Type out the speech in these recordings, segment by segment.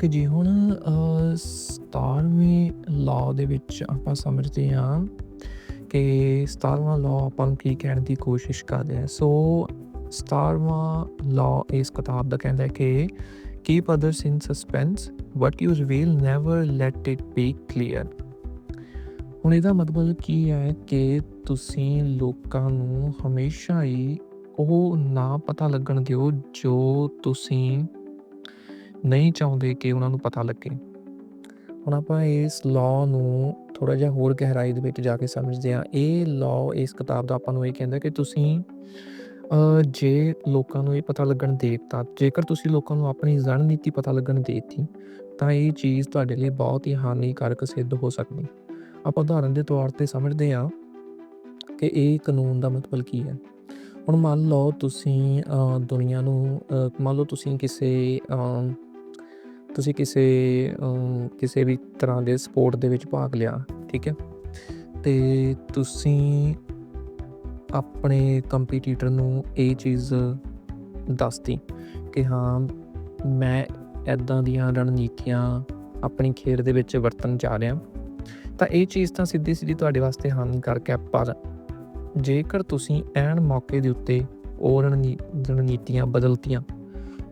Okay ਜੀ ਹੁਣ ਅ, 17ਵੇਂ law ਦੇ ਵਿੱਚ ਆਪਾਂ ਸਮਝਦੇ ਹਾਂ ਕਿ 17ਵਾਂ ਲਾਅ ਆਪਾਂ ਨੂੰ ਕੀ ਕਹਿਣ ਦੀ ਕੋਸ਼ਿਸ਼ ਕਰ ਰਿਹਾ ਸੋ 17ਵਾਂ ਲਾਅ ਇਸ ਕਿਤਾਬ ਦਾ ਕਹਿੰਦਾ ਹੈ ਕਿ keep others in suspense what you reveal never let it be clear ਹੁਣ ਇਹਦਾ ਮਤਲਬ ਕੀ ਹੈ ਕਿ ਤੁਸੀਂ ਲੋਕਾਂ ਨੂੰ ਹਮੇਸ਼ਾ ਹੀ ਉਹ ਨਾ ਪਤਾ ਲੱਗਣ ਦਿਓ ਜੋ ਤੁਸੀਂ ਨਹੀਂ ਚਾਹੁੰਦੇ ਕਿ ਉਹਨਾਂ ਨੂੰ ਪਤਾ ਲੱਗੇ। ਹੁਣ ਆਪਾਂ ਇਸ ਲਾਅ ਨੂੰ ਥੋੜਾ ਜਿਹਾ ਹੋਰ ਗਹਿਰਾਈ ਦੇ ਵਿੱਚ ਜਾ ਕੇ ਸਮਝਦੇ ਹਾਂ। ਇਹ ਲਾਅ ਇਸ ਕਿਤਾਬ ਦਾ ਆਪਾਂ ਨੂੰ ਇਹ ਕਹਿੰਦਾ ਕਿ ਤੁਸੀਂ ਜੇ ਲੋਕਾਂ ਨੂੰ ਇਹ ਪਤਾ ਲੱਗਣ ਦੇਤਾ ਜੇਕਰ ਤੁਸੀਂ ਲੋਕਾਂ ਨੂੰ ਆਪਣੀ ਰਣਨੀਤੀ ਪਤਾ ਲੱਗਣ ਦੇ ਦਿੱਤੀ ਤਾਂ ਇਹ ਚੀਜ਼ ਤੁਹਾਡੇ ਲਈ ਬਹੁਤ ਹੀ ਹਾਨੀਕਾਰਕ ਸਿੱਧ ਹੋ ਸਕਦੀ। ਆਪਾਂ ਉਦਾਹਰਨ ਦੇ ਤੌਰ ਤੇ ਸਮਝਦੇ ਹਾਂ ਕਿ ਇਹ ਕਾਨੂੰਨ ਦਾ ਮਤਲਬ ਕੀ ਹੈ। ਹੁਣ ਮੰਨ ਲਓ ਤੁਸੀਂ ਅ, ਦੁਨੀਆ ਨੂੰ ਮੰਨ ਲਓ ਤੁਸੀਂ ਕਿਸੇ ਤੁਸੀਂ ਕਿਸੇ ਕਿਸੇ ਵੀ ਤਰ੍ਹਾਂ ਦੇ ਸਪੋਰਟ ਦੇ ਵਿੱਚ ਭਾਗ ਲਿਆ, ਠੀਕ ਹੈ? ਤੇ ਤੁਸੀਂ ਆਪਣੇ ਕੰਪੀਟੀਟਰ ਨੂੰ ਇਹ ਚੀਜ਼ ਦੱਸਤੀ ਕਿ ਹਾਂ, ਮੈਂ ਐਦਾਂ ਦੀਆਂ ਰਣਨੀਤੀਆਂ ਆਪਣੀ ਖੇਡ ਦੇ ਵਿੱਚ ਵਰਤਣ ਜਾ ਰਿਹਾ। ਤਾਂ ਇਹ ਚੀਜ਼ ਤਾਂ ਸਿੱਧੀ ਸਿੱਧੀ ਤੁਹਾਡੇ ਵਾਸਤੇ ਹਾਨੀਕਾਰਕ ਹੈ, ਪਰ ਜੇਕਰ ਤੁਸੀਂ ਐਨ ਮੌਕੇ ਦੇ ਉੱਤੇ ਉਹ ਰਣਨੀ, ਰਣਨੀਤੀਆਂ ਬਦਲਤੀਆਂ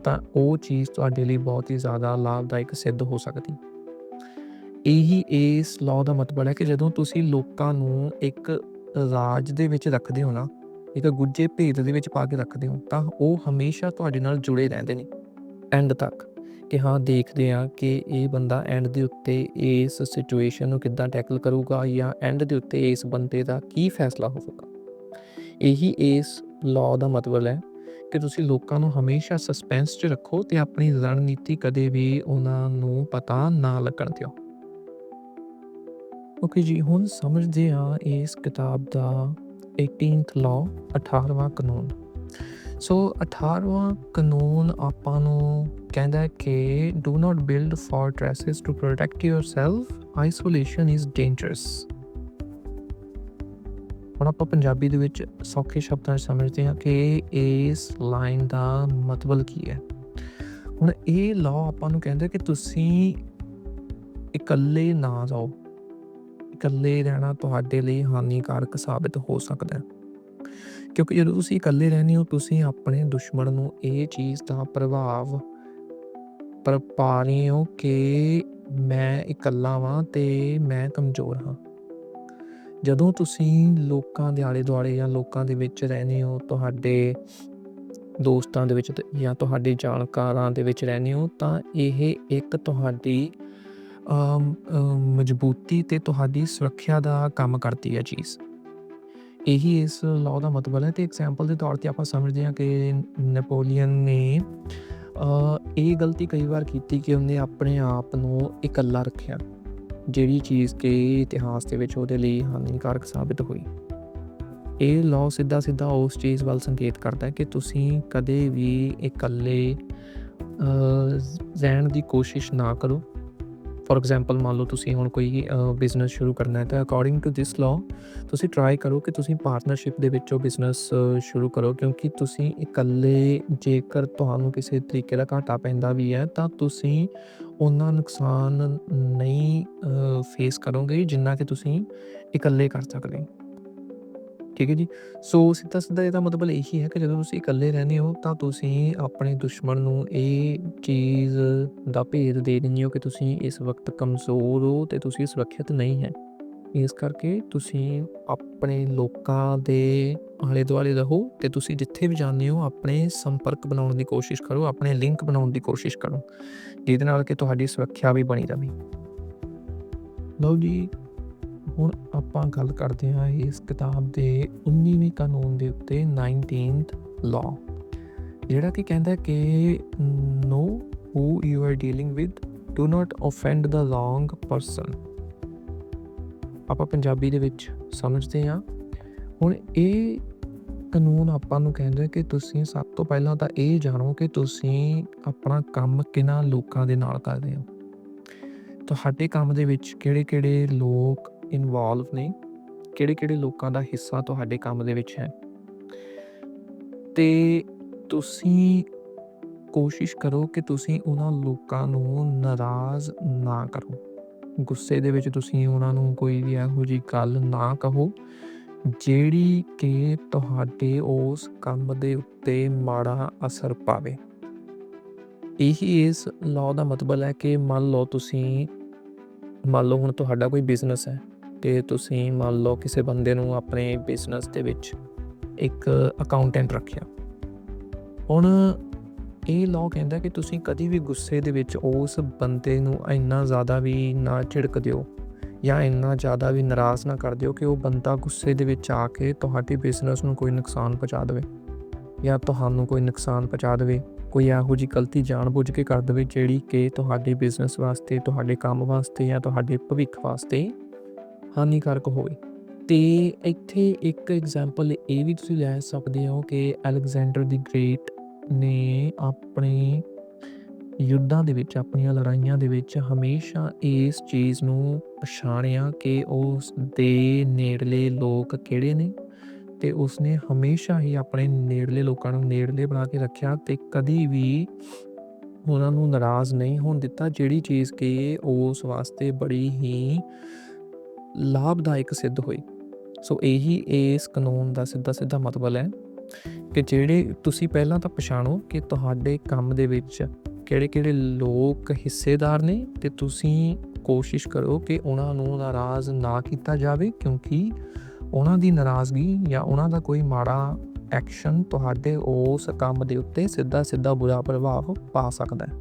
ਤਾਂ ਉਹ ਚੀਜ਼ ਤੁਹਾਡੇ ਲਈ ਬਹੁਤ ਹੀ ਜ਼ਿਆਦਾ ਲਾਭਦਾਇਕ ਸਿੱਧ ਹੋ ਸਕਦੀ। ਇਹੀ ਇਸ ਲਾਅ ਦਾ ਮਤਲਬ ਹੈ ਕਿ ਜਦੋਂ ਤੁਸੀਂ ਲੋਕਾਂ ਨੂੰ ਇੱਕ ਰਾਜ ਦੇ ਵਿੱਚ ਰੱਖਦੇ ਹੋ ਨਾ, ਇੱਕ ਗੁੱਜੇ ਭੇਦ ਦੇ ਵਿੱਚ ਪਾ ਕੇ ਰੱਖਦੇ ਹੋ, ਤਾਂ ਉਹ ਹਮੇਸ਼ਾ ਤੁਹਾਡੇ ਨਾਲ ਜੁੜੇ ਰਹਿੰਦੇ ਨੇ। ਐਂਡ ਤੱਕ ਕਿ ਹਾਂ, ਦੇਖਦੇ ਆ ਕਿ ਇਹ ਬੰਦਾ ਐਂਡ ਦੇ ਉੱਤੇ ਇਸ ਸਿਚੁਏਸ਼ਨ ਨੂੰ ਕਿੱਦਾਂ ਟੈਕਲ ਕਰੂਗਾ ਜਾਂ ਐਂਡ ਦੇ ਉੱਤੇ ਇਸ ਬੰਦੇ ਦਾ ਕੀ ਫੈਸਲਾ ਹੋਵੇਗਾ ਇਹੀ ਇਸ ਲਾਅ ਦਾ ਮਤਲਬ ਹੈ। ਕਿ ਤੁਸੀਂ ਲੋਕਾਂ ਨੂੰ ਹਮੇਸ਼ਾ ਸਸਪੈਂਸ 'ਚ ਰੱਖੋ ਤੇ ਆਪਣੀ ਰਣਨੀਤੀ ਕਦੇ ਵੀ ਉਹਨਾਂ ਨੂੰ ਪਤਾ ਨਾ ਲੱਗਣ ਦਿਓ। ਓਕੇ ਜੀ, ਹੁਣ ਸਮਝਦੇ ਹਾਂ ਇਸ ਕਿਤਾਬ ਦਾ 18th ਲਾਅ 18ਵਾਂ ਕਾਨੂੰਨ। ਸੋ 18ਵਾਂ ਕਾਨੂੰਨ ਆਪਾਂ ਨੂੰ ਕਹਿੰਦਾ ਹੈ ਕਿ do not build fortresses to protect yourself isolation is dangerous ਹੁਣ ਆਪਾਂ ਪੰਜਾਬੀ ਦੇ ਵਿੱਚ ਸੌਖੇ ਸ਼ਬਦਾਂ 'ਚ ਸਮਝਦੇ ਹਾਂ ਕਿ ਇਸ ਲਾਈਨ ਦਾ ਮਤਲਬ ਕੀ ਹੈ। ਹੁਣ ਇਹ ਲਾਅ ਆਪਾਂ ਨੂੰ ਕਹਿੰਦਾ ਕਿ ਤੁਸੀਂ ਇਕੱਲੇ ਨਾ ਜਾਓ। ਇਕੱਲੇ ਰਹਿਣਾ ਤੁਹਾਡੇ ਲਈ ਹਾਨੀਕਾਰਕ ਸਾਬਿਤ ਹੋ ਸਕਦਾ ਹੈ। ਕਿਉਂਕਿ ਜਦੋਂ ਤੁਸੀਂ ਇਕੱਲੇ ਰਹਿੰਦੇ ਹੋ, ਤੁਸੀਂ ਆਪਣੇ ਦੁਸ਼ਮਣ ਨੂੰ ਇਹ ਚੀਜ਼ ਦਾ ਪ੍ਰਭਾਵ ਪਰ ਪਾ ਰਹੇ ਹੋ ਕਿ ਮੈਂ ਇਕੱਲਾ ਵਾਂ ਤੇ ਮੈਂ ਕਮਜ਼ੋਰ ਹਾਂ। ਜਦੋਂ ਤੁਸੀਂ ਲੋਕਾਂ ਦੇ ਆਲੇ ਦੁਆਲੇ ਜਾਂ ਲੋਕਾਂ ਦੇ ਵਿੱਚ ਰਹਿੰਦੇ ਹੋ, ਤੁਹਾਡੇ ਦੋਸਤਾਂ ਦੇ ਵਿੱਚ ਜਾਂ ਤੁਹਾਡੇ ਜਾਣਕਾਰਾਂ ਦੇ ਵਿੱਚ ਰਹਿੰਦੇ ਹੋ, ਤਾਂ ਇਹ ਇੱਕ ਤੁਹਾਡੀ ਮਜ਼ਬੂਤੀ ਤੇ ਤੁਹਾਡੀ ਸੁਰੱਖਿਆ ਦਾ ਕੰਮ ਕਰਦੀ ਹੈ ਚੀਜ਼। ਇਹੀ ਇਸ ਲਾਅ ਦਾ ਮਤਲਬ ਹੈ ਤੇ ਐਗਜ਼ਾਮਪਲ ਦੇ ਤੌਰ ਤੇ ਆਪਾਂ ਸਮਝਦੇ ਹਾਂ ਕਿ ਨੈਪੋਲੀਅਨ ਨੇ ਇਹ ਗਲਤੀ ਕਈ ਵਾਰ ਕੀਤੀ ਕਿ ਉਹਨੇ ਆਪਣੇ ਆਪ ਨੂੰ ਇਕੱਲਾ ਰੱਖਿਆ। ਜਿਹੜੀ ਚੀਜ਼ ਕਿ ਇਤਿਹਾਸ ਦੇ ਵਿੱਚ ਉਹਦੇ ਲਈ ਹਾਨੀਕਾਰਕ ਸਾਬਿਤ ਹੋਈ। ਇਹ ਲਾਅ ਸਿੱਧਾ ਸਿੱਧਾ ਉਸ ਚੀਜ਼ ਵੱਲ ਸੰਕੇਤ ਕਰਦਾ ਹੈ ਕਿ ਤੁਸੀਂ ਕਦੇ ਵੀ ਇਕੱਲੇ ਅ, ਰਹਿਣ ਦੀ ਕੋਸ਼ਿਸ਼ ਨਾ ਕਰੋ। ਫੋਰ ਐਗਜ਼ਾਮਪਲ ਮੰਨ ਲਓ ਤੁਸੀਂ ਹੁਣ ਕੋਈ ਬਿਜ਼ਨਸ ਸ਼ੁਰੂ ਕਰਨਾ ਹੈ, ਤਾਂ ਅਕੋਰਡਿੰਗ ਟੂ ਥਿਸ ਲਾਅ ਤੁਸੀਂ ਟਰਾਈ ਕਰੋ ਕਿ ਤੁਸੀਂ ਪਾਰਟਨਰਸ਼ਿਪ ਦੇ ਵਿੱਚੋਂ ਬਿਜ਼ਨਸ ਸ਼ੁਰੂ ਕਰੋ, ਕਿਉਂਕਿ ਤੁਸੀਂ ਇਕੱਲੇ ਜੇਕਰ ਤੁਹਾਨੂੰ ਕਿਸੇ ਤਰੀਕੇ ਦਾ ਘਾਟਾ ਪੈਂਦਾ ਵੀ ਹੈ, ਤਾਂ ਤੁਸੀਂ ਉਹਨਾਂ ਨੁਕਸਾਨ ਨਹੀਂ ਫੇਸ ਕਰੋਗੇ ਜਿੰਨਾ ਕਿ ਤੁਸੀਂ ਇਕੱਲੇ ਕਰ ਸਕਦੇ ਹੋ। ਠੀਕ ਹੈ ਜੀ? ਸੋ ਸਿੱਧਾ ਸਿੱਧਾ ਇਹਦਾ ਮਤਲਬ ਇਹੀ ਹੈ ਕਿ ਜਦੋਂ ਤੁਸੀਂ ਇਕੱਲੇ ਰਹਿੰਦੇ ਹੋ, ਤਾਂ ਤੁਸੀਂ ਆਪਣੇ ਦੁਸ਼ਮਣ ਨੂੰ ਇਹ ਚੀਜ਼ ਦਾ ਭੇਦ ਦੇ ਦਿੰਦੇ ਹੋ ਕਿ ਤੁਸੀਂ ਇਸ ਵਕਤ ਕਮਜ਼ੋਰ ਹੋ ਤੇ ਤੁਸੀਂ ਸੁਰੱਖਿਅਤ ਨਹੀਂ ਹੈ। ਇਸ ਕਰਕੇ ਤੁਸੀਂ ਆਪਣੇ ਲੋਕਾਂ ਦੇ ਆਲੇ ਦੁਆਲੇ ਰਹੋ ਤੇ ਤੁਸੀਂ ਜਿੱਥੇ ਵੀ ਜਾਂਦੇ ਹੋ, ਆਪਣੇ ਸੰਪਰਕ ਬਣਾਉਣ ਦੀ ਕੋਸ਼ਿਸ਼ ਕਰੋ, ਆਪਣੇ ਲਿੰਕ ਬਣਾਉਣ ਦੀ ਕੋਸ਼ਿਸ਼ ਕਰੋ, ਜਿਹਦੇ ਨਾਲ ਕਿ ਤੁਹਾਡੀ ਸੁਰੱਖਿਆ ਵੀ ਬਣੀ ਰਹੇ ਲਓ ਜੀ ਹੁਣ ਆਪਾਂ ਗੱਲ ਕਰਦੇ ਹਾਂ ਇਸ ਕਿਤਾਬ ਦੇ 19ਵੇਂ ਕਾਨੂੰਨ ਦੇ ਉੱਤੇ 19th ਲਾਅ ਜਿਹੜਾ ਕਿ ਕਹਿੰਦਾ ਕਿ know who you are dealing with do not offend the wrong person ਆਪਾਂ ਪੰਜਾਬੀ ਦੇ ਵਿੱਚ ਸਮਝਦੇ ਹਾਂ। ਹੁਣ ਇਹ ਕਾਨੂੰਨ ਆਪਾਂ ਨੂੰ ਕਹਿੰਦਾ ਕਿ ਤੁਸੀਂ ਸਭ ਤੋਂ ਪਹਿਲਾਂ ਤਾਂ ਇਹ ਜਾਣੋ ਕਿ ਤੁਸੀਂ ਆਪਣਾ ਕੰਮ ਕਿਹਨਾਂ ਲੋਕਾਂ ਦੇ ਨਾਲ ਕਰਦੇ ਹੋ। ਤੁਹਾਡੇ ਕੰਮ ਦੇ ਵਿੱਚ ਕਿਹੜੇ-ਕਿਹੜੇ ਲੋਕ ਇਨਵੋਲਵ ਨੇ ਕਿਹੜੇ-ਕਿਹੜੇ ਲੋਕਾਂ ਦਾ ਹਿੱਸਾ ਤੁਹਾਡੇ ਕੰਮ ਦੇ ਵਿੱਚ ਹੈ ਤੇ ਤੁਸੀਂ ਕੋਸ਼ਿਸ਼ ਕਰੋ ਕਿ ਤੁਸੀਂ ਉਹਨਾਂ ਲੋਕਾਂ ਨੂੰ ਨਾਰਾਜ਼ ਨਾ ਕਰੋ। ਗੁੱਸੇ ਦੇ ਵਿੱਚ ਤੁਸੀਂ ਉਹਨਾਂ ਨੂੰ ਕੋਈ ਵੀ ਇਹੋ ਜਿਹੀ ਗੱਲ ਨਾ ਕਹੋ, ਜਿਹੜੀ ਕਿ ਤੁਹਾਡੇ ਉਸ ਕੰਮ ਦੇ ਉੱਤੇ ਮਾੜਾ ਅਸਰ ਪਾਵੇ। ਇਹੀ ਇਸ ਲਾਅ ਦਾ ਮਤਲਬ ਹੈ ਕਿ ਮੰਨ ਲਓ ਤੁਸੀਂ ਮੰਨ ਲਓ ਹੁਣ ਤੁਹਾਡਾ ਕੋਈ ਬਿਜ਼ਨਸ ਹੈ ਤੇ ਤੁਸੀਂ ਮੰਨ ਲਓ ਕਿਸੇ ਬੰਦੇ ਨੂੰ ਆਪਣੇ ਬਿਜ਼ਨਸ ਦੇ ਵਿੱਚ ਇੱਕ ਅਕਾਊਂਟੈਂਟ ਰੱਖਿਆ। ਹੁਣ ਇਹ ਲਾਅ ਕਹਿੰਦਾ ਕਿ ਤੁਸੀਂ ਕਦੀ ਵੀ ਗੁੱਸੇ ਦੇ ਵਿੱਚ ਉਸ ਬੰਦੇ ਨੂੰ ਇੰਨਾ ਜ਼ਿਆਦਾ ਵੀ ਨਾ ਝਿੜਕ ਦਿਓ ਜਾਂ ਇੰਨਾ ਜ਼ਿਆਦਾ ਵੀ ਨਾਰਾਜ਼ ਨਾ ਕਰ ਦਿਓ ਕਿ ਉਹ ਬੰਦਾ ਗੁੱਸੇ ਦੇ ਵਿੱਚ ਆ ਕੇ ਤੁਹਾਡੇ ਬਿਜ਼ਨਸ ਨੂੰ ਕੋਈ ਨੁਕਸਾਨ ਪਹੁੰਚਾ ਦੇਵੇ ਜਾਂ ਤੁਹਾਨੂੰ ਕੋਈ ਨੁਕਸਾਨ ਪਹੁੰਚਾ ਦੇਵੇ। ਕੋਈ ਇਹੋ ਜਿਹੀ ਗਲਤੀ ਜਾਣਬੁੱਝ ਕੇ ਕਰ ਦੇਵੇ ਜਿਹੜੀ ਕਿ ਤੁਹਾਡੇ ਬਿਜ਼ਨਸ ਵਾਸਤੇ, ਤੁਹਾਡੇ ਕੰਮ ਵਾਸਤੇ ਜਾਂ ਤੁਹਾਡੇ ਭਵਿੱਖ ਵਾਸਤੇ ਹਾਨੀਕਾਰਕ ਹੋਵੇ। ਤੇ ਇੱਥੇ ਇੱਕ ਐਗਜ਼ਾਮਪਲ ਇਹ ਵੀ ਤੁਸੀਂ ਲੈ ਸਕਦੇ ਹੋ ਕਿ ਅਲੈਗਜ਼ੈਂਡਰ ਦੀ ਗ੍ਰੇਟ ਨੇ ਆਪਣੇ ਯੁੱਧਾਂ ਦੇ ਵਿੱਚ, ਆਪਣੀਆਂ ਲੜਾਈਆਂ ਦੇ ਵਿੱਚ ਹਮੇਸ਼ਾ ਇਸ ਚੀਜ਼ ਨੂੰ ਪਛਾਣਿਆ ਕਿ ਉਸ ਦੇ ਨੇੜਲੇ ਲੋਕ ਕਿਹੜੇ ਨੇ ਤੇ ਉਸਨੇ ਹਮੇਸ਼ਾ ਹੀ ਆਪਣੇ ਨੇੜਲੇ ਲੋਕਾਂ ਨੂੰ ਨੇੜਲੇ ਬਣਾ ਕੇ ਰੱਖਿਆ ਤੇ ਕਦੀ ਵੀ ਉਹਨਾਂ ਨੂੰ ਨਾਰਾਜ਼ ਨਹੀਂ ਹੋਣ ਦਿੱਤਾ, ਜਿਹੜੀ ਚੀਜ਼ ਕਿ ਉਸ ਵਾਸਤੇ ਬੜੀ ਹੀ ਲਾਭਦਾਇਕ ਸਿੱਧ ਹੋਈ। ਸੋ ਇਹੀ ਇਸ ਕਾਨੂੰਨ ਦਾ ਸਿੱਧਾ-ਸਿੱਧਾ ਮਤਲਬ ਹੈ ਕਿ ਜਿਹੜੇ ਤੁਸੀਂ ਪਹਿਲਾਂ ਤਾਂ ਪਛਾਣੋ ਕਿ ਤੁਹਾਡੇ ਕੰਮ ਦੇ ਵਿੱਚ ਕਿਹੜੇ-ਕਿਹੜੇ ਲੋਕ ਹਿੱਸੇਦਾਰ ਨੇ ਤੇ ਤੁਸੀਂ ਕੋਸ਼ਿਸ਼ ਕਰੋ ਕਿ ਉਹਨਾਂ ਨੂੰ ਨਾਰਾਜ਼ ਨਾ ਕੀਤਾ ਜਾਵੇ ਕਿਉਂਕਿ ਉਹਨਾਂ ਦੀ ਨਾਰਾਜ਼ਗੀ ਜਾਂ ਉਹਨਾਂ ਦਾ ਕੋਈ ਮਾੜਾ ਐਕਸ਼ਨ ਤੁਹਾਡੇ ਉਸ ਕੰਮ ਦੇ ਉੱਤੇ ਸਿੱਧਾ-ਸਿੱਧਾ ਬੁਰਾ ਪ੍ਰਭਾਵ ਪਾ ਸਕਦਾ ਹੈ।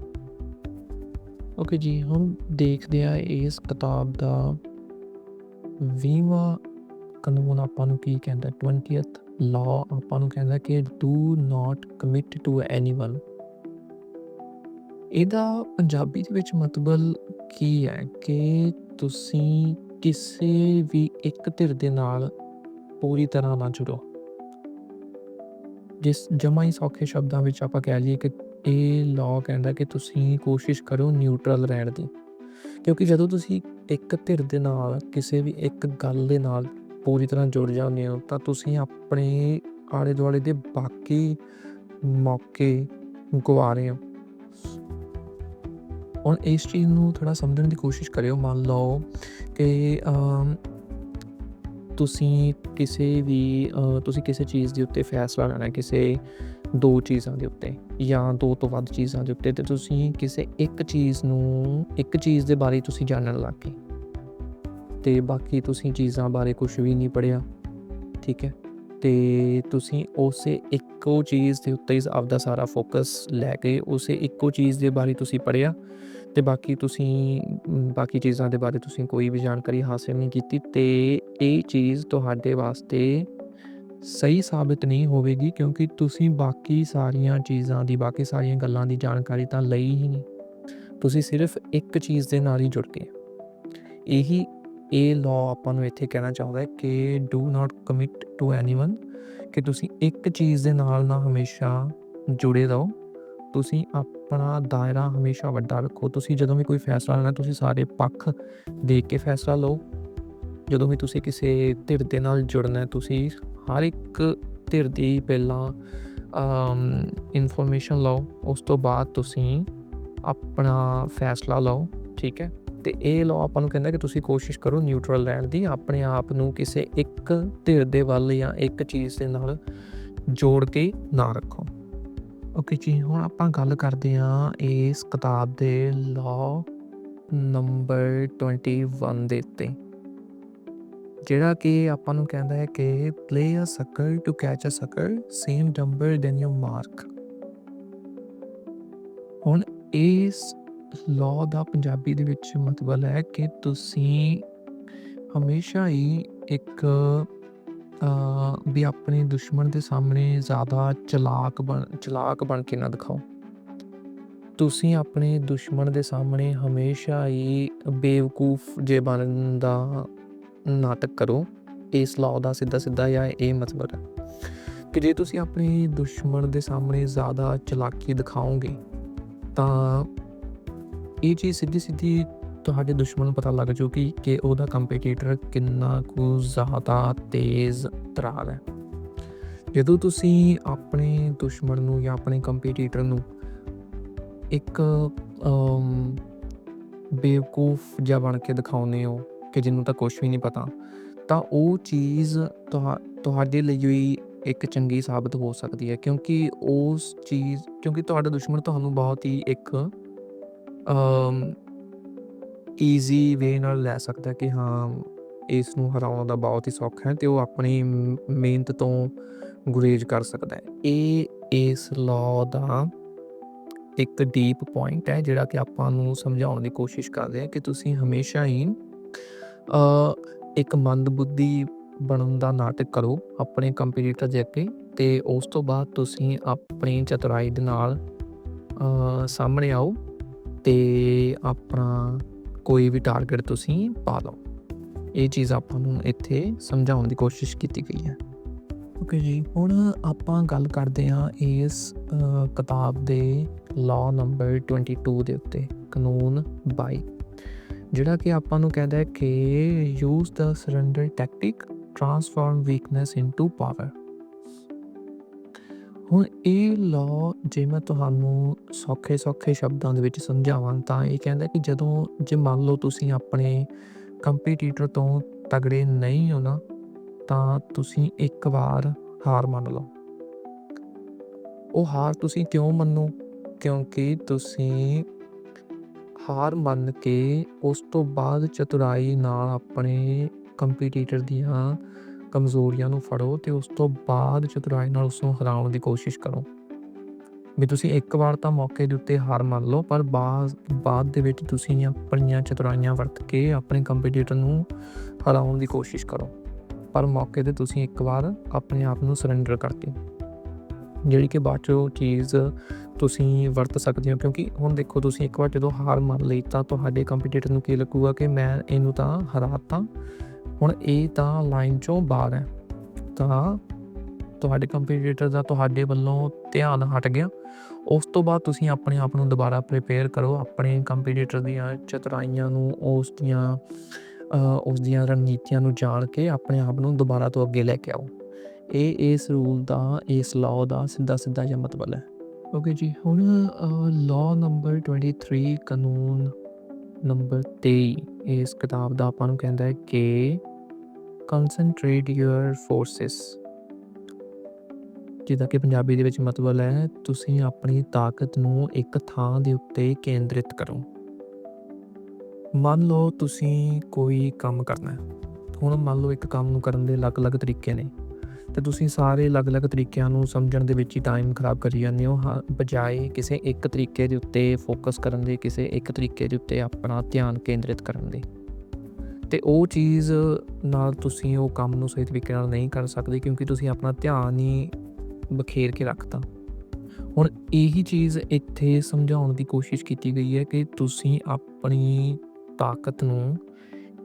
ਓਕੇ ਜੀ, ਹੁਣ ਦੇਖਦੇ ਹਾਂ ਇਸ ਕਿਤਾਬ ਦਾ 20ਵਾਂ ਕਾਨੂੰਨ ਆਪਾਂ ਨੂੰ ਕੀ ਕਹਿੰਦਾ 20th ਲਾਅ ਆਪਾਂ ਨੂੰ ਕਹਿੰਦਾ ਕਿ do not commit to anyone. ਇਹਦਾ ਪੰਜਾਬੀ ਦੇ ਵਿੱਚ ਮਤਲਬ ਕੀ ਹੈ ਕਿ ਤੁਸੀਂ ਕਿਸੇ ਵੀ ਇੱਕ ਧਿਰ ਦੇ ਨਾਲ ਪੂਰੀ ਤਰ੍ਹਾਂ ਨਾ ਜੁੜੋ। ਜਿਸ ਜਮਾਂ ਹੀ ਸੌਖੇ ਸ਼ਬਦਾਂ ਵਿੱਚ ਆਪਾਂ ਕਹਿ ਲਈਏ ਕਿ ਇਹ ਲਾਅ ਕਹਿੰਦਾ ਕਿ ਤੁਸੀਂ ਕੋਸ਼ਿਸ਼ ਕਰੋ ਨਿਊਟਰਲ ਰਹਿਣ ਦੀ। ਕਿਉਂਕਿ ਜਦੋਂ ਤੁਸੀਂ ਇੱਕ ਧਿਰ ਦੇ ਨਾਲ, ਕਿਸੇ ਵੀ ਇੱਕ ਗੱਲ ਦੇ ਨਾਲ ਪੂਰੀ ਤਰ੍ਹਾਂ ਜੁੜ ਜਾਂਦੇ ਹੋ, ਤਾਂ ਤੁਸੀਂ ਆਪਣੇ ਆਲੇ-ਦੁਆਲੇ ਦੇ ਬਾਕੀ ਮੌਕੇ ਗਵਾ ਰਹੇ ਹੋ। ਹੁਣ ਇਸ ਚੀਜ਼ ਨੂੰ ਥੋੜ੍ਹਾ ਸਮਝਣ ਦੀ ਕੋਸ਼ਿਸ਼ ਕਰਿਓ ਮੰਨ ਲਓ ਕਿ ਤੁਸੀਂ ਕਿਸੇ ਵੀ ਤੁਸੀਂ ਕਿਸੇ ਚੀਜ਼ ਦੇ ਉੱਤੇ ਫੈਸਲਾ ਲੈਣਾ ਕਿਸੇ ਦੋ ਚੀਜ਼ਾਂ ਦੇ ਉੱਤੇ ਜਾਂ ਦੋ ਤੋਂ ਵੱਧ ਚੀਜ਼ਾਂ ਦੇ ਉੱਤੇ ਤੇ ਤੁਸੀਂ ਕਿਸੇ ਇੱਕ ਚੀਜ਼ ਨੂੰ ਇੱਕ ਚੀਜ਼ ਦੇ ਬਾਰੇ ਤੁਸੀਂ ਜਾਣਨ ਲੱਗ ਗਏ ਤੇ ਬਾਕੀ ਤੁਸੀਂ ਚੀਜ਼ਾਂ ਬਾਰੇ ਕੁਝ ਵੀ ਨਹੀਂ ਪੜ੍ਹਿਆ, ਠੀਕ ਹੈ। ਤੇ ਤੁਸੀਂ ਉਸੇ ਇੱਕੋ ਚੀਜ਼ ਦੇ ਉੱਤੇ ਹੀ ਆਪਦਾ ਸਾਰਾ ਫੋਕਸ ਲੈ ਕੇ ਉਸੇ ਇੱਕੋ ਚੀਜ਼ ਦੇ ਬਾਰੇ ਤੁਸੀਂ ਪੜ੍ਹਿਆ ਤੇ ਬਾਕੀ ਤੁਸੀਂ ਬਾਕੀ ਚੀਜ਼ਾਂ ਦੇ ਬਾਰੇ ਤੁਸੀਂ ਕੋਈ ਵੀ ਜਾਣਕਾਰੀ ਹਾਸਿਲ ਨਹੀਂ ਕੀਤੀ ਤੇ ਇਹ ਚੀਜ਼ ਤੁਹਾਡੇ ਵਾਸਤੇ ਸਹੀ ਸਾਬਿਤ ਨਹੀਂ ਹੋਵੇਗੀ ਕਿਉਂਕਿ ਤੁਸੀਂ ਬਾਕੀ ਸਾਰੀਆਂ ਚੀਜ਼ਾਂ ਦੀ, ਬਾਕੀ ਸਾਰੀਆਂ ਗੱਲਾਂ ਦੀ ਜਾਣਕਾਰੀ ਤਾਂ ਲਈ ਹੀ ਨਹੀਂ। ਤੁਸੀਂ ਸਿਰਫ ਇੱਕ ਚੀਜ਼ ਦੇ ਨਾਲ ਹੀ ਜੁੜ ਗਏ। ਇਹੀ ਇਹ ਲਾਅ ਆਪਾਂ ਨੂੰ ਇੱਥੇ ਕਹਿਣਾ ਚਾਹੁੰਦਾ ਹੈ ਕਿ do not commit to anyone ਕਿ ਤੁਸੀਂ ਇੱਕ ਚੀਜ਼ ਦੇ ਨਾਲ ਨਾ ਹਮੇਸ਼ਾ ਜੁੜੇ ਰਹੋ। ਤੁਸੀਂ ਆਪਣਾ ਦਾਇਰਾ ਹਮੇਸ਼ਾ ਵੱਡਾ ਰੱਖੋ। ਤੁਸੀਂ ਜਦੋਂ ਵੀ ਕੋਈ ਫੈਸਲਾ ਲੈਣਾ ਤੁਸੀਂ ਸਾਰੇ ਪੱਖ ਦੇਖ ਕੇ ਫੈਸਲਾ ਲਓ। ਜਦੋਂ ਵੀ ਤੁਸੀਂ ਕਿਸੇ ਧਿਰ ਦੇ ਨਾਲ ਜੁੜਨਾ ਹੈ ਤੁਸੀਂ ਹਰ ਇੱਕ ਧਿਰ ਦੀ ਪਹਿਲਾਂ ਇਨਫੋਰਮੇਸ਼ਨ ਲਓ ਉਸ ਤੋਂ ਬਾਅਦ ਤੁਸੀਂ ਆਪਣਾ ਫੈਸਲਾ ਲਓ, ਠੀਕ ਹੈ। ਤੇ ਇਹ ਲਾਅ ਆਪਾਂ ਨੂੰ ਕਹਿੰਦਾ ਕਿ ਤੁਸੀਂ ਕੋਸ਼ਿਸ਼ ਕਰੋ ਨਿਊਟਰਲ ਰਹਿਣ ਦੀ, ਆਪਣੇ ਆਪ ਨੂੰ ਕਿਸੇ ਇੱਕ ਧਿਰ ਦੇ ਵੱਲ ਜਾਂ ਇੱਕ ਚੀਜ਼ ਦੇ ਨਾਲ ਜੋੜ ਕੇ ਨਾ ਰੱਖੋ। ਓਕੇ ਜੀ, ਹੁਣ ਆਪਾਂ ਗੱਲ ਕਰਦੇ ਹਾਂ ਇਸ ਕਿਤਾਬ ਦੇ ਲਾਅ ਨੰਬਰ 21 ਦੇ ਉੱਤੇ। ਜਿਹੜਾ ਕਿ ਆਪਾਂ ਨੂੰ ਕਹਿੰਦਾ ਹੈ ਕਿ play a sucker to catch a sucker, seem dumber than your mark. ਹੁਣ ਇਸ ਲਾਅ ਦਾ ਪੰਜਾਬੀ ਦੇ ਵਿੱਚ ਮਤਲਬ ਹੈ ਕਿ ਤੁਸੀਂ ਹਮੇਸ਼ਾ ਹੀ ਇੱਕ ਵੀ ਆਪਣੇ ਦੁਸ਼ਮਣ ਦੇ ਸਾਹਮਣੇ ਜ਼ਿਆਦਾ ਚਲਾਕ ਬਣ ਚਲਾਕ ਬਣ ਕੇ ਨਾ ਦਿਖਾਓ। ਤੁਸੀਂ ਆਪਣੇ ਦੁਸ਼ਮਣ ਦੇ ਸਾਹਮਣੇ ਹਮੇਸ਼ਾ ਹੀ ਬੇਵਕੂਫ ਜੇ ਬਣਨ ਦਾ ਨਾਟਕ ਕਰੋ। ਇਸ ਲਾਅ ਦਾ ਸਿੱਧਾ-ਸਿੱਧਾ ਜਾਂ ਇਹ ਮਤਲਬ ਹੈ ਕਿ ਜੇ ਤੁਸੀਂ ਆਪਣੇ ਦੁਸ਼ਮਣ ਦੇ ਸਾਹਮਣੇ ਜ਼ਿਆਦਾ ਚਲਾਕੀ ਦਿਖਾਓਗੇ, ਤਾਂ ਇਹ ਚੀਜ਼ ਸਿੱਧੀ-ਸਿੱਧੀ ਤੁਹਾਡੇ ਦੁਸ਼ਮਣ ਨੂੰ ਪਤਾ ਲੱਗ ਜੂਗੀ ਕਿ ਉਹਦਾ ਕੰਪੀਟੀਟਰ ਕਿੰਨਾ ਕੁ ਜ਼ਿਆਦਾ ਤੇਜ਼ ਤਰਾਰ ਹੈ। ਜਦੋਂ ਤੁਸੀਂ ਆਪਣੇ ਦੁਸ਼ਮਣ ਨੂੰ ਜਾਂ ਆਪਣੇ ਕੰਪੀਟੀਟਰ ਨੂੰ ਇੱਕ ਬੇਵਕੂਫ ਜਿਹਾ ਬਣ ਕੇ ਦਿਖਾਉਂਦੇ ਹੋ ਕਿ ਜਿਹਨੂੰ ਤਾਂ ਕੁਝ ਵੀ ਨਹੀਂ ਪਤਾ, ਤਾਂ ਉਹ ਚੀਜ਼ ਤੁਹਾ, ਤੁਹਾਡੇ ਲਈ ਵੀ ਇੱਕ ਚੰਗੀ ਸਾਬਤ ਹੋ ਸਕਦੀ ਹੈ, ਕਿਉਂਕਿ ਉਸ ਚੀਜ਼, ਕਿਉਂਕਿ ਤੁਹਾਡਾ ਦੁਸ਼ਮਣ ਤੁਹਾਨੂੰ ਬਹੁਤ ਹੀ ਇੱਕ, ਅਮ ਈਜ਼ੀ ਵੇ ਨਾਲ ਲੈ ਸਕਦਾ ਕਿ ਹਾਂ ਇਸ ਨੂੰ ਹਰਾਉਣਾ ਦਾ ਬਹੁਤ ਹੀ ਸੌਖਾ ਹੈ ਤੇ ਉਹ ਆਪਣੀ ਮਿਹਨਤ ਤੋਂ ਗੁਰੇਜ਼ ਕਰ ਸਕਦਾ ਹੈ। ਇਹ ਇਸ ਲਾਅ ਦਾ ਇੱਕ ਡੀਪ ਪੁਆਇੰਟ ਹੈ ਜਿਹੜਾ ਕਿ ਆਪਾਂ ਨੂੰ ਸਮਝਾਉਣ ਦੀ ਕੋਸ਼ਿਸ਼ ਕਰਦੇ ਹਾਂ ਕਿ ਤੁਸੀਂ ਹਮੇਸ਼ਾ ਹੀ ਅ, ਇੱਕ ਮੰਦਬੁੱਧੀ ਬਣਨ ਦਾ ਨਾਟਕ ਕਰੋ ਆਪਣੇ ਕੰਪੀਟੀਟਰ ਦੇ ਅੱਗੇ ਤੇ ਉਸ ਤੋਂ ਬਾਅਦ ਤੁਸੀਂ ਆਪਣੀ ਚਤੁਰਾਈ ਦੇ ਨਾਲ ਸਾਹਮਣੇ ਆਓ ਤੇ ਆਪਣਾ ਕੋਈ ਵੀ ਟਾਰਗੇਟ ਤੁਸੀਂ ਪਾ ਲਓ। ਇਹ ਚੀਜ਼ ਆਪਾਂ ਨੂੰ ਇੱਥੇ ਸਮਝਾਉਣ ਦੀ ਕੋਸ਼ਿਸ਼ ਕੀਤੀ ਗਈ ਹੈ। ਓਕੇ ਜੀ ਹੁਣ ਆਪਾਂ ਗੱਲ ਕਰਦੇ ਹਾਂ ਇਸ ਕਿਤਾਬ ਦੇ ਲਾਅ ਨੰਬਰ 22 ਦੇ ਉੱਤੇ ਕਾਨੂੰਨ 22 ਜਿਹੜਾ ਕਿ ਆਪਾਂ ਨੂੰ ਕਹਿੰਦਾ ਹੈ ਕਿ use the surrender tactic transform weakness into power ਹੁਣ ਇਹ ਲਾਅ ਜੇ ਮੈਂ ਤੁਹਾਨੂੰ ਸੌਖੇ ਸੌਖੇ ਸ਼ਬਦਾਂ ਦੇ ਵਿੱਚ ਸਮਝਾਵਾਂ ਤਾਂ ਇਹ ਕਹਿੰਦਾ ਕਿ ਜਦੋਂ, ਜੇ ਮੰਨ ਲਓ ਤੁਸੀਂ ਆਪਣੇ ਕੰਪੀਟੀਟਰ ਤੋਂ ਤਗੜੇ ਨਹੀਂ ਹੋ ਨਾ, ਤਾਂ ਤੁਸੀਂ ਇੱਕ ਵਾਰ ਹਾਰ ਮੰਨ ਲਓ। ਉਹ ਹਾਰ ਤੁਸੀਂ ਕਿਉਂ ਮੰਨੋ? ਕਿਉਂਕਿ ਤੁਸੀਂ ਹਾਰ ਮੰਨ ਕੇ ਉਸ ਤੋਂ ਬਾਅਦ ਚਤੁਰਾਈ ਨਾਲ ਆਪਣੇ ਕੰਪੀਟੀਟਰ ਦੀਆਂ ਕਮਜ਼ੋਰੀਆਂ ਨੂੰ ਫੜੋ ਤੇ ਉਸ ਤੋਂ ਬਾਅਦ ਚਤੁਰਾਈ ਨਾਲ ਉਸ ਨੂੰ ਹਰਾਉਣ ਦੀ ਕੋਸ਼ਿਸ਼ ਕਰੋ। ਵੀ ਤੁਸੀਂ ਇੱਕ ਵਾਰ ਤਾਂ ਮੌਕੇ ਦੇ ਉੱਤੇ ਹਾਰ ਮੰਨ ਲਓ, ਪਰ ਬਾਅਦ ਬਾਅਦ ਦੇ ਵਿੱਚ ਤੁਸੀਂ ਆਪਣੀਆਂ ਚਤੁਰਾਈਆਂ ਵਰਤ ਕੇ ਆਪਣੇ ਕੰਪੀਟੀਟਰ ਨੂੰ ਹਰਾਉਣ ਦੀ ਕੋਸ਼ਿਸ਼ ਕਰੋ। ਪਰ ਮੌਕੇ ਤੇ ਤੁਸੀਂ ਇੱਕ ਵਾਰ ਆਪਣੇ ਆਪ ਨੂੰ ਸਰੈਂਡਰ ਕਰਕੇ। ਜਿਹੜੀ ਕਿ ਬਾਅਦ 'ਚੋਂ ਚੀਜ਼ ਤੁਸੀਂ ਵਰਤ ਸਕਦੇ ਹੋ, ਕਿਉਂਕਿ ਹੁਣ ਦੇਖੋ ਤੁਸੀਂ ਇੱਕ ਵਾਰ ਜਦੋਂ ਹਾਰ ਮੰਨ ਲਈ ਤਾਂ ਤੁਹਾਡੇ ਕੰਪੀਟੀਟਰ ਨੂੰ ਕੀ ਲੱਗੂਗਾ ਕਿ ਮੈਂ ਇਹਨੂੰ ਤਾਂ ਹਰਾਤਾ। ਹੁਣ ਇਹ ਤਾਂ ਲਾਈਨ 'ਚੋਂ ਬਾਹਰ ਹੈ। ਤਾਂ ਤੁਹਾਡੇ ਕੰਪੀਟੀਟਰ ਦਾ ਤੁਹਾਡੇ ਵੱਲੋਂ ਧਿਆਨ ਹਟ ਗਿਆ। ਉਸ ਤੋਂ ਬਾਅਦ ਤੁਸੀਂ ਆਪਣੇ ਆਪ ਨੂੰ ਦੁਬਾਰਾ ਪ੍ਰਿਪੇਅਰ ਕਰੋ। ਆਪਣੇ ਕੰਪੀਟੀਟਰ ਦੀਆਂ ਚਤੁਰਾਈਆਂ ਨੂੰ, ਉਸ ਦੀਆਂ ਉਸ ਦੀਆਂ ਰਣਨੀਤੀਆਂ ਨੂੰ ਜਾਣ ਕੇ ਆਪਣੇ ਆਪ ਨੂੰ ਦੁਬਾਰਾ ਤੋਂ ਅੱਗੇ ਲੈ ਕੇ ਆਓ। ਇਹ ਇਸ ਰੂਲ ਦਾ, ਇਸ ਲਾਅ ਦਾ ਸਿੱਧਾ ਸਿੱਧਾ ਜਿਹਾ ਮਤਲਬ ਹੈ। ਓਕੇ ਜੀ, ਹੁਣ ਲਾਅ ਨੰਬਰ 23 ਕਾਨੂੰਨ ਨੰਬਰ 23 ਇਸ ਕਿਤਾਬ ਦਾ ਆਪਾਂ ਨੂੰ ਕਹਿੰਦਾ ਹੈ ਕਿ ਕਨਸੈਂਟਰੇਟ ਯੂਅਰ ਫੋਰਸਸ ਜਿਹਦਾ ਕਿ ਪੰਜਾਬੀ ਦੇ ਵਿੱਚ ਮਤਲਬ ਹੈ, ਤੁਸੀਂ ਆਪਣੀ ਤਾਕਤ ਨੂੰ ਇੱਕ ਥਾਂ ਦੇ ਉੱਤੇ ਕੇਂਦਰਿਤ ਕਰੋ। ਮੰਨ ਲਓ ਤੁਸੀਂ ਕੋਈ ਕੰਮ ਕਰਨਾ ਹੈ। ਹੁਣ ਮੰਨ ਲਓ ਇੱਕ ਕੰਮ ਨੂੰ ਕਰਨ ਦੇ ਅਲੱਗ-ਅਲੱਗ ਤਰੀਕੇ ਨੇ। ਤੇ ਤੁਸੀਂ ਸਾਰੇ ਅਲੱਗ-ਅਲੱਗ ਤਰੀਕਿਆਂ ਨੂੰ ਸਮਝਣ ਦੇ ਵਿੱਚ ਹੀ ਟਾਈਮ ਖਰਾਬ ਕਰੀ ਜਾਂਦੇ ਹੋ। ਹਾਂ, ਬਜਾਏ ਕਿਸੇ ਇੱਕ ਤਰੀਕੇ ਦੇ ਉੱਤੇ ਫੋਕਸ ਕਰਨ ਦੇ, ਕਿਸੇ ਇੱਕ ਤਰੀਕੇ ਦੇ ਉੱਤੇ ਆਪਣਾ ਧਿਆਨ ਕੇਂਦਰਿਤ ਕਰਨ ਦੇ। ਤੇ ਉਹ ਚੀਜ਼ ਨਾਲ ਤੁਸੀਂ ਉਹ ਕੰਮ ਨੂੰ ਸਹੀ ਤਰੀਕੇ ਨਾਲ ਨਹੀਂ ਕਰ ਸਕਦੇ ਕਿਉਂਕਿ ਤੁਸੀਂ ਆਪਣਾ ਧਿਆਨ ਹੀ ਬਖੇਰ ਕੇ ਰੱਖਤਾ। ਹੁਣ ਇਹੀ ਚੀਜ਼ ਇੱਥੇ ਸਮਝਾਉਣ ਦੀ ਕੋਸ਼ਿਸ਼ ਕੀਤੀ ਗਈ ਹੈ ਕਿ ਤੁਸੀਂ ਆਪਣੀ ਤਾਕਤ ਨੂੰ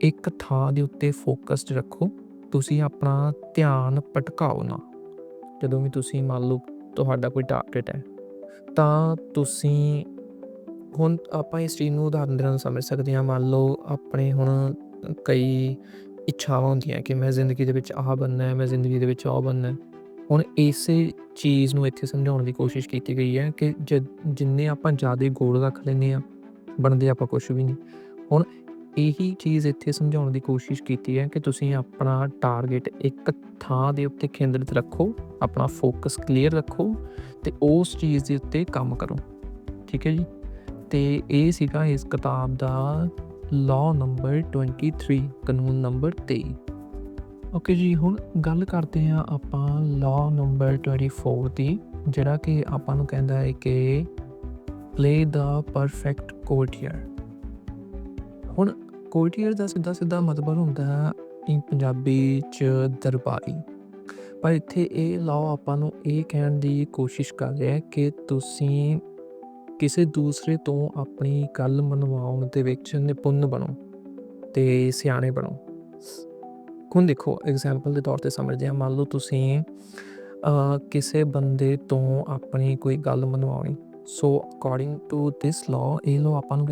ਇੱਕ ਥਾਂ ਦੇ ਉੱਤੇ ਫੋਕਸਡ ਰੱਖੋ। ਤੁਸੀਂ ਆਪਣਾ ਧਿਆਨ ਭਟਕਾਓ ਨਾ। ਜਦੋਂ ਵੀ ਤੁਸੀਂ ਮੰਨ ਲਓ ਤੁਹਾਡਾ ਕੋਈ ਟਾਰਗੇਟ ਹੈ, ਤਾਂ ਤੁਸੀਂ ਹੁਣ ਆਪਾਂ ਇਸ ਚੀਜ਼ ਨੂੰ ਉਦਾਹਰਨ ਦੇ ਨਾਲ ਸਮਝ ਸਕਦੇ ਹਾਂ। ਮੰਨ ਲਓ ਆਪਣੇ ਹੁਣ ਕਈ ਇੱਛਾਵਾਂ ਹੁੰਦੀਆਂ ਕਿ ਮੈਂ ਜ਼ਿੰਦਗੀ ਦੇ ਵਿੱਚ ਆਹ ਬਣਨਾ ਹੈ, ਮੈਂ ਜ਼ਿੰਦਗੀ ਦੇ ਵਿੱਚ ਉਹ ਬਣਨਾ ਹੈ। ਹੁਣ ਇਸੇ ਚੀਜ਼ ਨੂੰ ਇੱਥੇ ਸਮਝਾਉਣ ਦੀ ਕੋਸ਼ਿਸ਼ ਕੀਤੀ ਗਈ ਹੈ ਕਿ ਜਿੰਨੇ ਆਪਾਂ ਜ਼ਿਆਦਾ ਗੋਲ ਰੱਖ ਲੈਂਦੇ ਆ ਬਣਦੇ ਆਪਾਂ ਕੁਝ ਵੀ ਨਹੀਂ। ਹੁਣ ਇਹੀ ਚੀਜ਼ ਇੱਥੇ ਸਮਝਾਉਣ ਦੀ ਕੋਸ਼ਿਸ਼ ਕੀਤੀ ਹੈ ਕਿ ਤੁਸੀਂ ਆਪਣਾ ਟਾਰਗੇਟ ਇੱਕ ਥਾਂ ਦੇ ਉੱਤੇ ਕੇਂਦਰਿਤ ਰੱਖੋ, ਆਪਣਾ ਫੋਕਸ ਕਲੀਅਰ ਰੱਖੋ ਤੇ ਉਸ ਚੀਜ਼ ਦੇ ਉੱਤੇ ਕੰਮ ਕਰੋ। ਠੀਕ ਹੈ ਜੀ? ਤੇ ਇਹ ਸੀਗਾ ਇਸ ਕਿਤਾਬ ਦਾ ਲਾਅ ਨੰਬਰ 23 ਕਾਨੂੰਨ ਨੰਬਰ 23 ਓਕੇ ਜੀ, ਹੁਣ ਗੱਲ ਕਰਦੇ ਹਾਂ ਆਪਾਂ ਲਾਅ ਨੰਬਰ 24 ਦੀ, ਜਿਹੜਾ ਕਿ ਆਪਾਂ ਨੂੰ ਕਹਿੰਦਾ ਹੈ ਕਿ ਪਲੇ ਦਾ ਪਰਫੈਕਟ ਕੋਰਟੀਅਰ ਹੁਣ ਕੋਰਟੀਅਰ ਦਾ ਸਿੱਧਾ ਸਿੱਧਾ ਮਤਲਬ ਹੁੰਦਾ ਪੰਜਾਬੀ ਚ ਦਰਬਾਰੀ। ਪਰ ਇੱਥੇ ਇਹ ਲਾਅ ਆਪਾਂ ਨੂੰ ਇਹ ਕਹਿਣ ਦੀ ਕੋਸ਼ਿਸ਼ ਕਰ ਰਿਹਾ ਕਿ ਤੁਸੀਂ ਕਿਸੇ ਦੂਸਰੇ ਤੋਂ ਆਪਣੀ ਗੱਲ ਮਨਵਾਉਣ ਦੇ ਵਿੱਚ ਨਿਪੁੰਨ ਬਣੋ ਤੇ ਸਿਆਣੇ ਬਣੋ। ਹੁਣ ਦੇਖੋ ਐਗਜ਼ਾਮਪਲ ਦੇ ਤੌਰ ਤੇ ਸਮਝਦੇ ਹਾਂ, ਮੰਨ ਲਓ ਤੁਸੀਂ ਕਿਸੇ ਬੰਦੇ ਤੋਂ ਆਪਣੀ ਕੋਈ ਗੱਲ ਮਨਵਾਉਣੀ। So according to this law ਇਹ ਲਾਅ ਆਪਾਂ ਨੂੰ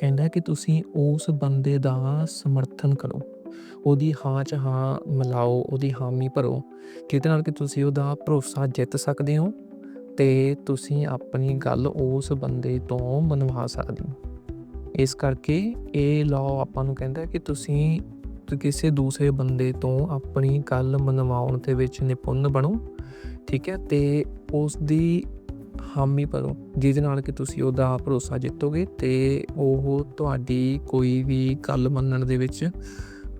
ਕਹਿੰਦਾ ਕਿ ਤੁਸੀਂ ਉਸ ਬੰਦੇ ਦਾ ਸਮਰਥਨ ਕਰੋ। ਉਹਦੀ ਹਾਂ ਚ ਹਾਂ ਮਿਲਾਓ, ਉਹਦੀ ਹਾਮੀ ਭਰੋ, ਜਿਹਦੇ ਨਾਲ ਕਿ ਤੁਸੀਂ ਉਹਦਾ ਭਰੋਸਾ ਜਿੱਤ ਸਕਦੇ ਹੋ ਤੇ ਤੁਸੀਂ ਆਪਣੀ ਗੱਲ ਉਸ ਬੰਦੇ ਤੋਂ ਮਨਵਾ ਸਕਦੇ ਹੋ। ਇਸ ਕਰਕੇ ਇਹ ਲਾਅ ਆਪਾਂ ਨੂੰ ਕਹਿੰਦਾ ਕਿ ਤੁਸੀਂ ਕਿਸੇ ਦੂਸਰੇ ਬੰਦੇ ਤੋਂ ਆਪਣੀ ਗੱਲ ਮਨਵਾਉਣ ਦੇ ਵਿੱਚ ਨਿਪੁੰਨ ਬਣੋ, ਠੀਕ ਹੈ, ਤੇ ਉਸ ਦੀ ਹਾਮੀ ਭਰੋ, ਜਿਹਦੇ ਨਾਲ ਕਿ ਤੁਸੀਂ ਉਹਦਾ ਭਰੋਸਾ ਜਿੱਤੋਗੇ ਤੇ ਉਹ ਤੁਹਾਡੀ ਕੋਈ ਵੀ ਗੱਲ ਮੰਨਣ ਦੇ ਵਿੱਚ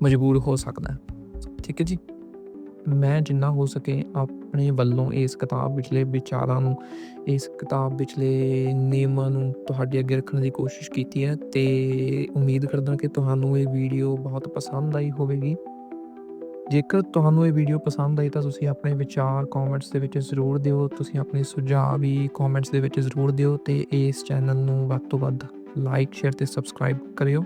ਮਜਬੂਰ ਹੋ ਸਕਦਾ ਠੀਕ ਹੈ ਜੀ? ਮੈਂ ਜਿੰਨਾ ਹੋ ਸਕੇ ਆਪਣੇ ਵੱਲੋਂ ਇਸ ਕਿਤਾਬ ਵਿਚਲੇ ਵਿਚਾਰਾਂ ਨੂੰ, ਇਸ ਕਿਤਾਬ ਵਿਚਲੇ ਨਿਯਮਾਂ ਨੂੰ ਤੁਹਾਡੇ ਅੱਗੇ ਰੱਖਣ ਦੀ ਕੋਸ਼ਿਸ਼ ਕੀਤੀ ਹੈ ਤੇ ਉਮੀਦ ਕਰਦਾ ਕਿ ਤੁਹਾਨੂੰ ਇਹ ਵੀਡੀਓ ਬਹੁਤ ਪਸੰਦ ਆਈ ਹੋਵੇਗੀ। ਜੇਕਰ ਤੁਹਾਨੂੰ ਇਹ ਵੀਡੀਓ ਪਸੰਦ ਆਈ ਤਾਂ ਤੁਸੀਂ ਆਪਣੇ ਵਿਚਾਰ ਕਮੈਂਟਸ ਦੇ ਵਿੱਚ ਜ਼ਰੂਰ ਦਿਓ, ਤੁਸੀਂ ਆਪਣੇ ਸੁਝਾਅ ਵੀ ਕਮੈਂਟਸ ਦੇ ਵਿੱਚ ਜ਼ਰੂਰ ਦਿਓ ਤੇ ਇਸ ਚੈਨਲ ਨੂੰ ਵੱਧ ਤੋਂ ਵੱਧ ਲਾਈਕ ਸ਼ੇਅਰ ਤੇ ਸਬਸਕ੍ਰਾਈਬ ਕਰਿਓ।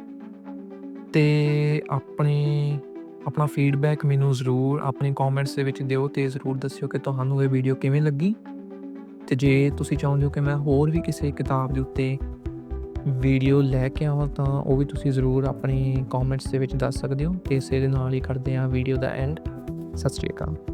ਤੇ ਆਪਣੇ, ਆਪਣਾ ਫੀਡਬੈਕ ਮੈਨੂੰ ਜ਼ਰੂਰ ਆਪਣੇ ਕਮੈਂਟਸ ਦੇ ਵਿੱਚ ਦਿਓ ਤੇ ਜ਼ਰੂਰ ਦੱਸਿਓ ਕਿ ਤੁਹਾਨੂੰ ਇਹ ਵੀਡੀਓ ਕਿਵੇਂ ਲੱਗੀ। ਤੇ ਜੇ ਤੁਸੀਂ ਚਾਹੁੰਦੇ ਹੋ ਕਿ ਮੈਂ ਹੋਰ ਵੀ ਕਿਸੇ ਕਿਤਾਬ ਦੇ ਉੱਤੇ ਵੀਡੀਓ ਲੈ ਕੇ ਆਵਾਂ ਤਾਂ ਉਹ ਵੀ ਤੁਸੀਂ ਜ਼ਰੂਰ ਆਪਣੇ ਕਮੈਂਟਸ ਦੇ ਵਿੱਚ ਦੱਸ ਸਕਦੇ ਹੋ ਤੇ ਇਸੇ ਦੇ ਨਾਲ ਹੀ ਕਰਦੇ ਹਾਂ ਵੀਡੀਓ ਦਾ ਐਂਡ ਸਤਿ ਸ਼੍ਰੀ ਅਕਾਲ।